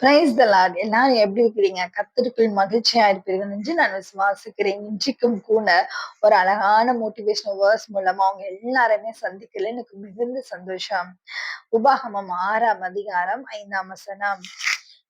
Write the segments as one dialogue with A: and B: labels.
A: Praise the Lord எல்லாரும் எப்படி இருக்கிறீங்க? கத்திற்குள் மகிழ்ச்சியா இருப்பீர்கள் என்று நான் விசுவாசிக்கிறேன். இன்றைக்கும் கூட ஒரு அழகான மோட்டிவேஷனல் வேர்ஸ் மூலமா அவங்க எல்லாருமே சந்திக்கல. எனக்கு மிகுந்த சந்தோஷம். உபாகமம் ஆறாம் அதிகாரம் ஐந்தாம் வசனம்.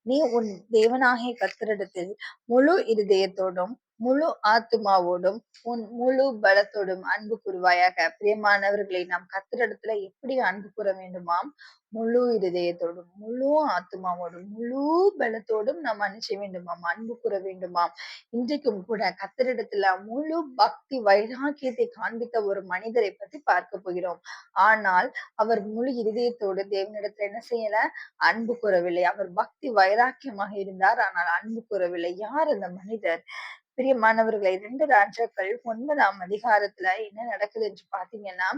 A: நீ உன் தேவனாகிய கத்திரிடத்தில் முழு இருதயத்தோடும் முழு ஆத்துமாவோடும் உன் முழு பலத்தோடும் அன்பு கூறுவாயாக. பிரியமானவர்களை நாம் கத்திரிடத்துல எப்படி அன்பு கூற வேண்டுமாம்? முழு இருதயத்தோடும் முழு ஆத்மாவோடும் முழு பலத்தோடும் நாம் அனுச்ச வேண்டுமாம் அன்பு கூற வேண்டுமாம். இன்றைக்கும் கூட கத்திரிடத்துல முழு பக்தி வைராக்கியத்தை காண்பித்த ஒரு மனிதரை பத்தி பார்க்க போகிறோம். ஆனால் அவர் முழு இருதயத்தோடு தேவனிடத்துல என்ன செய்யல? அன்பு கூறவில்லை. அவர் பக்தி வைராக்கியமாக இருந்தார். ஆனால் அன்பு கூறவில்லை. யார் அந்த மனிதர்? பிரியமானவர்களை இரண்டு ராஜாக்கள் ஒன்பதாம் அதிகாரத்துல என்ன நடக்குது என்று பாத்தீங்கன்னா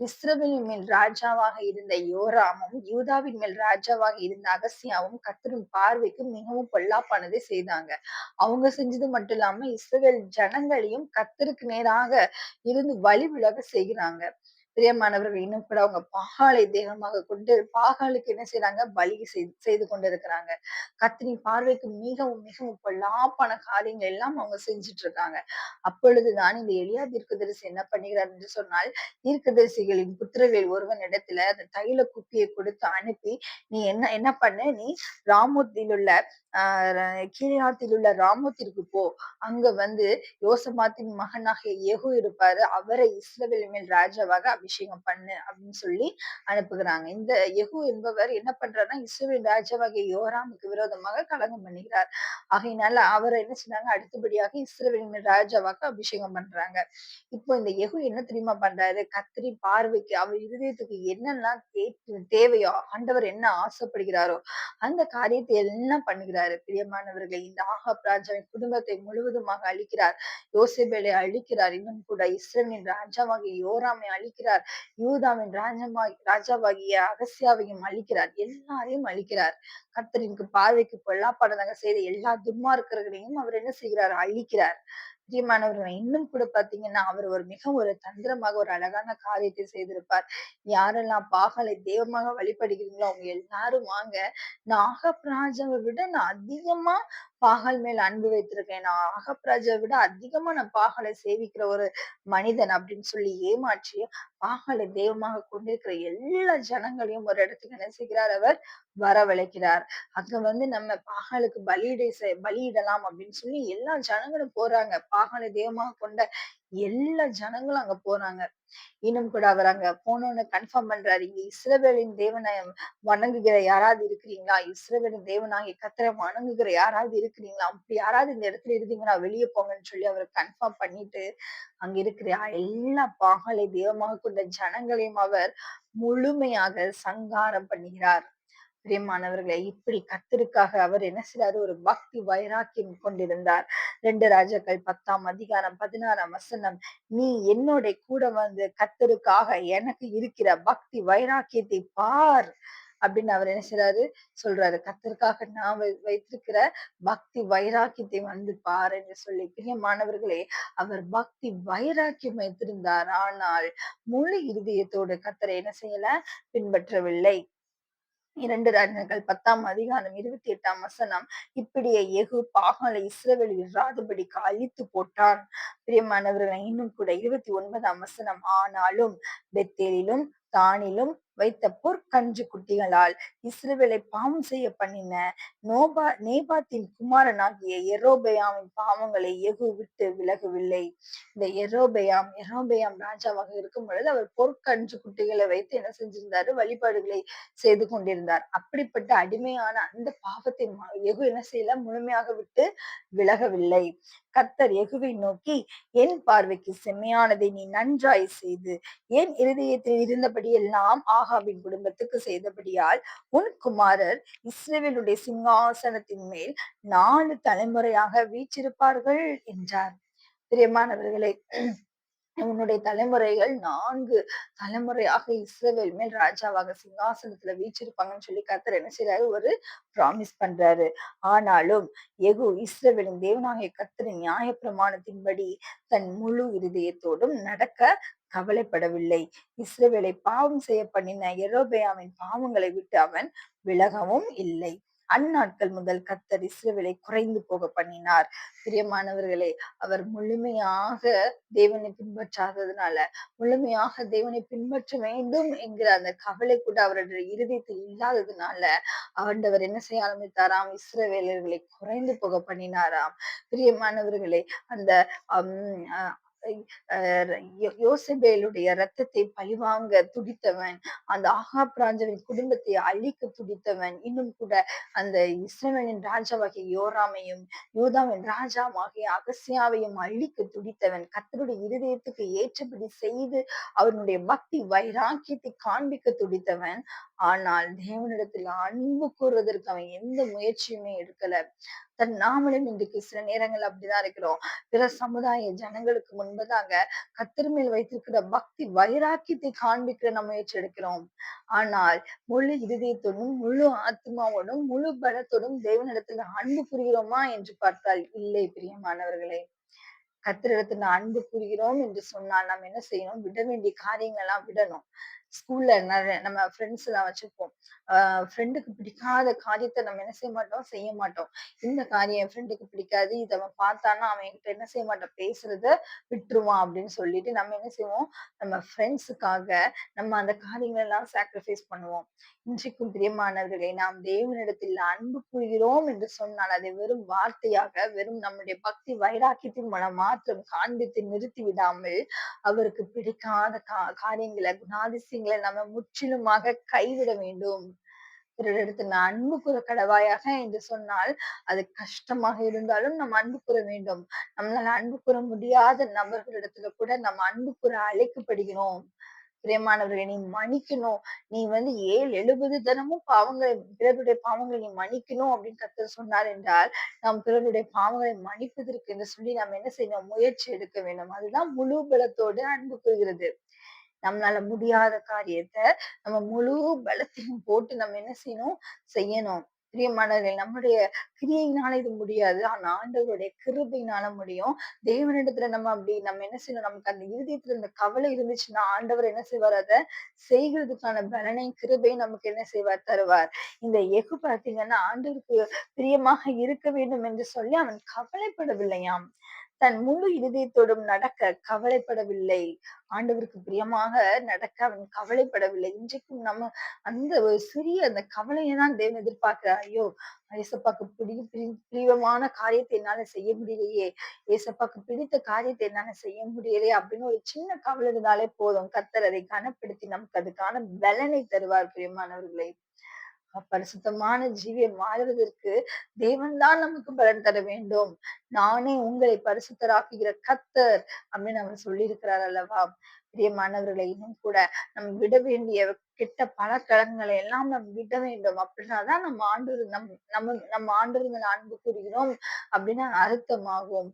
A: இஸ்ரவேலின் மேல் ராஜாவாக இருந்த யோராமும் யூதாவின் மேல் ராஜாவாக இருந்த அகசியாவும் கத்தரின் பார்வைக்கு மிகவும் பொல்லாப்பானதை செய்தாங்க. அவங்க செஞ்சது மட்டும் இல்லாம இஸ்ரவேல் ஜனங்களையும் கத்தருக்கு நேராக இருந்து வழி விலக செய்கிறாங்க. பிரியமானவர்கள் இன்னும் கூட அவங்க பாகாலை தேகமாக கொண்டு பாகாலுக்கு என்ன செய்யறாங்க பலி செய்து செய்து கொண்டிருக்கிறாங்க. கத்திரி பார்வைக்கு மிகவும் மிகவும் பொல்லாப்பான காரியங்கள் எல்லாம் அவங்க செஞ்சுட்டு இருக்காங்க அப்பொழுதுதான் இந்த எளியா தீர்க்கதரிசி என்ன பண்ணுகிறார் என்று சொன்னால் தீர்க்கதரிசிகளின் புத்திரர்கள் ஒருவன் இடத்துல அந்த தைல குப்பியை கொடுத்து அனுப்பி நீ என்ன என்ன பண்ண? நீ ராமூர்த்தியில் உள்ள ஆஹ் கீழாத்தில் உள்ள ராமத்திற்கு போ. அங்க வந்து யோசமாத்தின் மகனாகிய ஏகு இருப்பாரு. அவரை இஸ்ரவேல் மேல் ராஜாவாக அபிஷேகம் பண்ணு அப்படின்னு சொல்லி அனுப்புகிறாங்க. இந்த எகு என்பவர் என்ன பண்றாருன்னா இஸ்ரேல் ராஜாவாகிய யோராமுக்கு விரோதமாக கலங்கம் பண்ணுகிறார். ஆகையினால அவரை என்ன செய்றாங்க? அடுத்தபடியாக இஸ்ரவேல் மேல் ராஜாவாக அபிஷேகம் பண்றாங்க. இப்போ இந்த எகு என்ன தெரியுமா பண்றாரு? கத்திரி பார்வைக்கு அவர் இருதயத்துக்கு என்னெல்லாம் தேவையோ ஆண்டவர் என்ன ஆசைப்படுகிறாரோ அந்த காரியத்தை எல்லாம் பண்ணுகிறாரு. பிரியமானவர்கள் இந்த ஆகாப் ராஜாவின் குடும்பத்தை முழுவதுமாக அழிக்கிறார். யோசேபேலை அழிக்கிறார். இன்னும் கூட இஸ்ரேலின் ராஜாவாகிய யோராமை அழிக்கிறார். அழிக்கிறார் யூதாவின் ராஜமா ராஜாவாகிய அகசியாவையும் அழிக்கிறார் எல்லாரையும் அழிக்கிறார் கர்த்தரின் பார்வைக்கு பொல்லாப்பாடதாக செய்த எல்லா துன்மார்க்கர்களையும் அவர் என்ன செய்கிறார்? அழிக்கிறார். பிரியமானவர்கள் இன்னும் கூட பாத்தீங்கன்னா அவர் ஒரு மிக ஒரு தந்திரமாக ஒரு அழகான காரியத்தை செய்திருப்பார். யாரெல்லாம் பாகலை தெய்வமாக வழிபடுகிறீங்களோ அவங்க எல்லாரும் வாங்க நாகப்ராஜாவை விட நான் அதிகமா பாகல் மேல் அன்பு வைத்திருக்கேன். நான் அகப்ராஜை விட அதிகமா நான் பாகலை சேவிக்கிற ஒரு மனிதன் அப்படின்னு சொல்லி ஏமாற்றி பாகலை தெய்வமாக கொண்டிருக்கிற எல்லா ஜனங்களையும் ஒரு இடத்துக்கு என்ன செய்கிறார் அவர்? வரவழைக்கிறார். அங்க வந்து நம்ம பாகலுக்கு பலியிட பலியிடலாம் அப்படின்னு சொல்லி எல்லா ஜனங்களும் போறாங்க. பாகலை தெய்வமாக கொண்ட எல்லா ஜனங்களும் அங்க போறாங்க. இன்னும் கூட அவர் அங்க போனோன்னு கன்ஃபார்ம் பண்றாரு. இங்க இஸ்ரவேலின் தேவனை வணங்குகிற யாராவது இருக்கிறீங்களா? இஸ்ரவேலின் தேவனாகிய கத்திர வணங்குகிற யாராவது இருக்கிறீங்களா? அப்படி யாராவது இந்த இடத்துல இருந்தீங்கன்னா வெளியே போங்கன்னு சொல்லி அவர் கன்ஃபார்ம் பண்ணிட்டு அங்க இருக்கிற எல்லா பாகலை தெய்வமாக கொண்ட ஜனங்களையும் அவர் முழுமையாக சங்காரம் பண்ணுகிறார். பிரியமானவர்களை இப்படி கத்திற்காக அவர் என்ன செய்றாரு ஒரு பக்தி வைராக்கியம் கொண்டிருந்தார். ரெண்டு ராஜாக்கள் பத்தாம் அதிகாரம் பதினாறாம் வசனம் நீ என்னோட கூட வந்து கத்தருக்காக எனக்கு இருக்கிற பக்தி வைராக்கியத்தை பார் அப்படின்னு அவர் என்ன செய்யறாரு சொல்றாரு கத்தருக்காக நான் வைத்திருக்கிற பக்தி வைராக்கியத்தை வந்து பார் என்று சொல்லி. பிரியமானவர்களே அவர் பக்தி வைராக்கியம் வைத்திருந்தார். ஆனால் முழு இருதயத்தோடு கத்தரை என்ன செய்யல? பின்பற்றவில்லை. இரண்டு ராஜர்கள் பத்தாம் அதிகாரம் இருபத்தி எட்டாம் வசனம் இப்படியே எகு பாகலை இஸ்ரவேலில் இராதபடிக்கு அழித்து போட்டான். பிரியமானவர்கள் இன்னும் கூட இருபத்தி ஒன்பதாம் வசனம் ஆனாலும் பெத்தேலிலும் தானிலும் வைத்த பொற்கன்று குட்டிகளால் இஸ்ரேவேலை பாவம் செய்ய பண்ணின நோபா நேபாத்தின் குமாரனாகிய எரோபயாமின் பாவங்களை எகு விட்டு விலகவில்லை. இந்த எரோபயாம் எரோபயாம் ராஜாவாக இருக்கும் பொழுது அவர் பொற்கன்று குட்டிகளை வைத்து என்ன செஞ்சிருந்தாரு? வழிபாடுகளை செய்து கொண்டிருந்தார். அப்படிப்பட்ட அடிமையான அந்த பாவத்தின் எகு என்ன செய்யல? முழுமையாக விட்டு விலகவில்லை. கத்தர் எகுவை நோக்கி என் பார்வைக்கு செம்மையானதை நீ நன்றாய் செய்து என் இருதயத்தில் இருந்தபடியெல்லாம் ஆகாவின் குடும்பத்துக்கு செய்தபடியால் உன் குமாரர் இஸ்ரேவேலுடைய சிங்காசனத்தின் மேல் நாலு தலைமுறையாக வீச்சிருப்பார்கள் என்றார். பிரியமானவர்களை உன்னுடைய தலைமுறைகள் நான்கு தலைமுறையாக இஸ்ரவேல் மேல் ராஜாவாக சிங்காசனத்துல வீச்சிருப்பாங்கன்னு சொல்லி கத்தர் என்ன செய்யறாரு ஒரு ப்ராமிஸ் பண்றாரு. ஆனாலும் எகு இஸ்ரவேலின் தேவனாகிய கத்தரின் நியாய பிரமாணத்தின்படி தன் முழு இருதயத்தோடும் நடக்க கவலைப்படவில்லை. இஸ்ரவேலை பாவம் செய்ய பண்ணின எரோபயாவின் பாவங்களை விட்டு அவன் விலகவும் இல்லை. அந்நாட்கள் முதல் கர்த்தர் இஸ்ரவேலை குறைந்து போக பண்ணினார். பிரியமானவர்களே அவர் முழுமையாக தேவனை பின்பற்றாததுனால முழுமையாக தேவனை பின்பற்ற வேண்டும் என்கிற அந்த கவலை கூட அவருடைய இருதயத்தில் இல்லாததுனால ஆண்டவர் என்ன செய்ய ஆரம்பித்தாராம்? இஸ்ரவேலர்களை குறைந்து போக பண்ணினாராம். பிரியமானவர்களே அந்த ஹம் யோசபேலுடைய ரத்தத்தை பழிவாங்க துடித்தவன் அந்த ஆகா ராஜாவின் குடும்பத்தை அழிக்க துடித்தவன் இன்னும் கூட அந்த இஸ்ரவேலின் ராஜாவாகிய யோராமையும் யூதாவின் ராஜாவாகிய அகசியாவையும் அழிக்க துடித்தவன் கர்த்தருடைய இருதயத்துக்கு ஏற்றபடி செய்து அவனுடைய பக்தி வைராக்கியத்தை காண்பிக்க துடித்தவன். ஆனால் தேவனிடத்தில் அன்பு கூறுவதற்கு அவன் எந்த முயற்சியுமே எடுக்கல. தன் நாமளும் இன்றைக்கு சில நேரங்கள் அப்படிதான் இருக்கிறோம். பிற சமுதாய ஜனங்களுக்கு முன்பதாக கர்த்தர் மேல் வைத்திருக்கிற பக்தி வைராக்கியத்தை காண்பிக்கிற நம்ம முயற்சி எடுக்கிறோம். ஆனால் முழு இருதயத்தோடும் முழு ஆத்மாவோடும் முழு பலத்தோடும் தேவனிடத்துல அன்பு புரிகிறோமா என்று பார்த்தால் இல்லை பிரியமானவர்களே. கத்திரிடத்துல அன்பு புரிகிறோம் என்று சொன்னால் நாம் என்ன செய்யணும்? விட வேண்டிய காரியங்கள் எல்லாம் விடணும். ஸ்கூல்ல நிறைய நம்ம ஃப்ரெண்ட்ஸ் எல்லாம் வச்சிருப்போம். ஃப்ரெண்டுக்கு பிடிக்காத காரியத்தை நம்ம என்ன செய்ய மாட்டோம்? செய்ய மாட்டோம். இந்த காரியம் என் ஃப்ரெண்டுக்கு பிடிக்காது. இதை அவன் பார்த்தான்னா அவன் என்கிட்ட என்ன செய்ய மாட்டான்? பேசுறத விட்டுருவான் அப்படின்னு சொல்லிட்டு நம்ம என்ன செய்வோம்? நம்ம ஃப்ரெண்ட்ஸுக்காக நம்ம அந்த காரியங்கள் எல்லாம் சாக்ரிஃபைஸ் பண்ணுவோம். இன்றைக்கும் பிரியமானவர்களை நாம் தேவனிடத்தில் அன்பு புரிகிறோம் என்று சொன்னால் அதை வெறும் வார்த்தையாக வெறும் நம்முடைய பக்தி வைராக்கியத்தின் மூலம் மாத்திரம் காண்பித்து நிறுத்தி விடாமல் அவருக்கு பிடிக்காத கா காரியங்களை குணாதிசயங்களை நம்ம முற்றிலுமாக கைவிட வேண்டும். பிறரிடத்து நான் அன்பு கூற கடவாயாக என்று சொன்னால் அது கஷ்டமாக இருந்தாலும் நம்ம அன்பு கூற வேண்டும். நம்மளால அன்பு கூற முடியாத நபர்களிடத்துல கூட நம்ம அன்பு கூற அழைக்கப்படுகிறோம். பிரியமானவர்களை நீ மன்னிக்கணும். நீ வந்து ஏழு எழுபது தினமும் பாவங்களை பிறருடைய பாவங்களை நீ மன்னிக்கணும் அப்படின்னு கர்த்தர் சொன்னார் என்றால் நாம் பிறருடைய பாவங்களை மன்னிப்பதற்கு என்று சொல்லி நாம் என்ன செய்யணும்? முயற்சி எடுக்க வேண்டும். அதுதான் முழு பலத்தோடு அன்பு கூறுகிறது. நம்மளால முடியாத காரியத்தை நம்ம முழு பலத்தையும் போட்டு நம்ம என்ன செய்யணும்? செய்யணும். பிரியமானவர்கள் நம்முடைய கிரியையினால இது முடியாது. ஆனா ஆண்டவருடைய கிருபையினால முடியும். தேவனிடத்துல நம்ம அப்படி நம்ம என்ன செய்யணும்? நமக்கு அந்த இருதயத்துல இந்த கவலை இருந்துச்சுன்னா ஆண்டவர் என்ன செய்வார்? அதை செய்கிறதுக்கான பலனை கிருபையும் நமக்கு என்ன செய்வார்? தருவார். இந்த எகு பார்த்தீங்கன்னா ஆண்டவருக்கு பிரியமாக இருக்க வேண்டும் என்று சொல்லி அவன் கவலைப்படவில்லையாம். தன் முழு இருதயத்தோடும் நடக்க கவலைப்படவில்லை. ஆண்டவருக்கு பிரியமாக நடக்க அவன் கவலைப்படவில்லை. இன்றைக்கும் நம்ம அந்த ஒரு சிறிய அந்த கவலையை தான் தேவன் எதிர்பார்க்கிறார். ஐயோ ஏசப்பாக்கு பிடி பிரியமான காரியத்தை என்னால செய்ய முடியலையே. ஏசப்பாக்கு பிடித்த காரியத்தை என்னால செய்ய முடியலையே அப்படின்னு ஒரு சின்ன கவலை இருந்தாலே போதும். கத்தர் அதை கனப்படுத்தி நமக்கு அதுக்கான பலனை தருவார் பிரியமானவர்களே. பரிசுத்தமான ஜீவியம் வாழ்வதற்கு தேவன்தான் நமக்கு பலன் தர வேண்டும். நானே உங்களை பரிசுத்தராக்குகிற கத்தர் அப்படின்னு அவர் சொல்லியிருக்கிறார் அல்லவா? பிரியமானவர்களை இன்னும் கூட நம்ம விட வேண்டிய கெட்ட பழக்கழகங்களை எல்லாம் நம்ம விட வேண்டும். அப்படின்னாதான் நம்ம ஆண்டு நம் நம்ம நம்ம ஆண்டவர்கள் அன்பு கூறுகிறோம் அப்படின்னு அர்த்தமாகும்.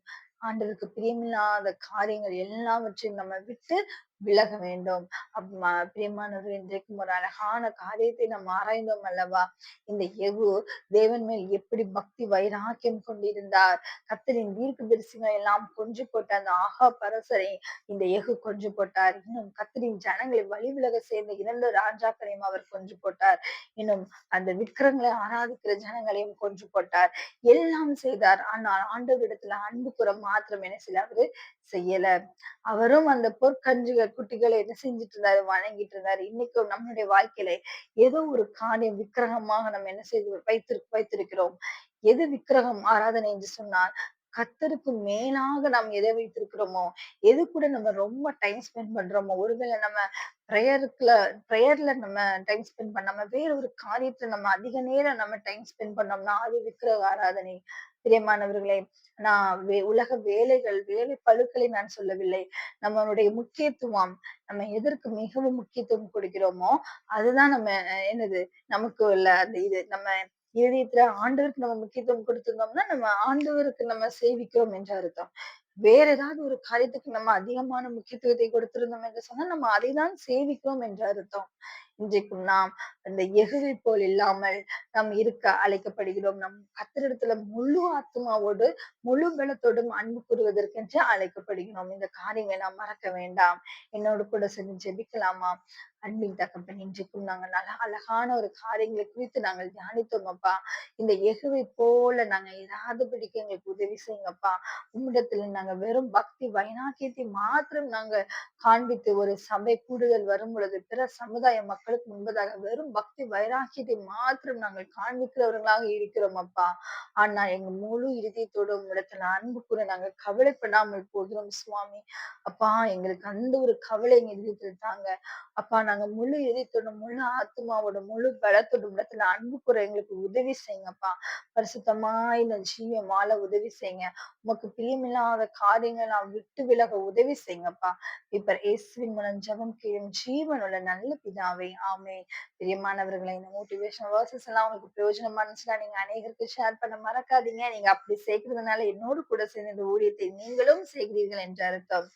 A: ஆண்டவருக்கு பிரியமில்லாத காரியங்கள் எல்லாவற்றையும் நம்ம விட்டு விலக வேண்டும். அப்ப பிரியமானவர் இன்றைக்கும் ஒரு அழகான காரியத்தை நாம் ஆராய்ந்தோம் அல்லவா? இந்த எகு தேவன் மேல் எப்படி பக்தி வைராக்கியம் கொண்டிருந்தார். கத்தரின் தீர்க்க தரிசிகள் எல்லாம் கொஞ்சு போட்ட அந்த ஆகா பரசரை இந்த எகு கொஞ்சு போட்டார். இன்னும் கத்தரின் ஜனங்களை வழி விலக சேர்ந்த இரண்டு ராஜாக்களையும் அவர் கொஞ்சு போட்டார். இன்னும் அந்த விக்கிரங்களை ஆராதிக்கிற ஜனங்களையும் கொஞ்சு போட்டார். எல்லாம் செய்தார். ஆனால் ஆண்டவரிடத்துல அன்பு கூற மாத்திரம் என்ன செய்யல அவரு? செய்யல. அவரும் அந்த பொற்கஞ்சுகள் குட்டிகளை என்ன செஞ்சுட்டு இருந்தாரு வணங்கிட்டு இருந்தாரு இன்னைக்கும் நம்மளுடைய வாழ்க்கையில ஏதோ ஒரு காரியம் விக்கிரகமாக நம்ம என்ன செய்து வைத்திரு வைத்திருக்கிறோம். எது விக்கிரகம் ஆராதனை என்று சொன்னால் கத்தருக்கு மேலாக நாம் எதை வைத்திருக்கிறோமோ எது கூட நம்ம ரொம்ப டைம் ஸ்பெண்ட் பண்றோமோ ஒருவேளை நம்ம ப்ரேயருக்குல ப்ரேயர்ல நம்ம டைம் ஸ்பெண்ட் பண்ணாம வேற ஒரு காரியத்துல நம்ம அதிக நேரம் நம்ம டைம் ஸ்பெண்ட் பண்ணோம்னா அது விக்கிரக ஆராதனை. பிரியமானவர்களே நான் வே உலக வேலைகள் வேலை பழுக்களை நான் சொல்லவில்லை. நம்மளுடைய முக்கியத்துவம் நம்ம எதற்கு மிகவும் முக்கியத்துவம் கொடுக்கிறோமோ அதுதான் நம்ம என்னது நமக்கு உள்ள அந்த இது. நம்ம இருதயத்துல ஆண்டவருக்கு நம்ம முக்கியத்துவம் கொடுத்திருந்தோம்னா நம்ம ஆண்டவருக்கு நம்ம சேவிக்கிறோம் என்று அர்த்தம். வேற ஏதாவது ஒரு காரியத்துக்கு நம்ம அதிகமான முக்கியத்துவத்தை கொடுத்திருந்தோம் என்று சொன்னா நம்ம அதைதான் சேவிக்கிறோம் என்று அர்த்தம். இன்றைக்கும் நாம் அந்த எகுவை போல் இல்லாமல் நாம் இருக்க அழைக்கப்படுகிறோம். நம் கத்திரிடத்துல முழு ஆத்மாவோடு முழு பலத்தோடும் அன்பு கூறுவதற்கென்று அழைக்கப்படுகிறோம். இந்த காரியங்களை நாம் மறக்க வேண்டாம். என்னோடு கூட சேர்ந்து ஜெபிக்கலாமா? அன்பின் தகப்பன் இன்றைக்கும் நாங்கள் நல்ல அழகான ஒரு காரியங்களை குறித்து நாங்கள் தியானித்தோம் அப்பா. இந்த எகுவை போல நாங்க இராதபடிக்கு எங்களுக்கு உதவி செய்யுங்கப்பா. உம்மிடத்துல நாங்க வெறும் பக்தி வைராக்கியத்தை மாத்திரம் நாங்க காண்பித்து ஒரு சபை கூடுதல் வரும் பொழுது பிற சமுதாய மக்கள் மக்களுக்கு முன்பதாக வெறும் பக்தி வைராக்கியத்தை மாத்திரம் நாங்கள் காண்பிக்கிறவர்களாக இருக்கிறோம் அப்பா. ஆனா எங்க முழு இறுதியத்தோடு உங்களிடத்துல அன்பு கூட நாங்கள் கவலைப்படாமல் போகிறோம் சுவாமி. அப்பா எங்களுக்கு அந்த ஒரு கவலை எங்க இதயத்துல தாங்க. அப்பா நாங்க முழு இறுதியத்தோட முழு ஆத்மாவோட முழு பலத்தோட இடத்துல அன்பு கூட எங்களுக்கு உதவி செய்யுங்கப்பா பரிசுத்தமாய் இந்த ஜீவம் மாலை உதவி செய்யுங்க. உமக்கு பிரியமில்லாத காரியங்களை நான் விட்டு விலக உதவி செய்யுங்கப்பா இப்ப இயேசுவின் மூலம் ஜபம் கேளும் ஜீவனுள்ள நல்ல பிதாவே ஆமே பிரியமானவர்களை இந்த மோட்டிவேஷன் வேர்சஸ் எல்லாம் உங்களுக்கு பிரயோஜனமா இருந்துச்சுன்னா நீங்க அநேகருக்கு ஷேர் பண்ண மறக்காதீங்க. நீங்க அப்படி சேர்க்கறதுனால என்னோடு கூட சேர்ந்த இந்த ஊழியத்தை நீங்களும் சேர்க்கிறீர்கள் என்ற அர்த்தம்.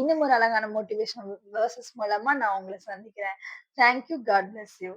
A: இன்னும் ஒரு அழகான மோட்டிவேஷன் வேர்சஸ் மூலமா நான் உங்களை சந்திக்கிறேன். Thank you God bless you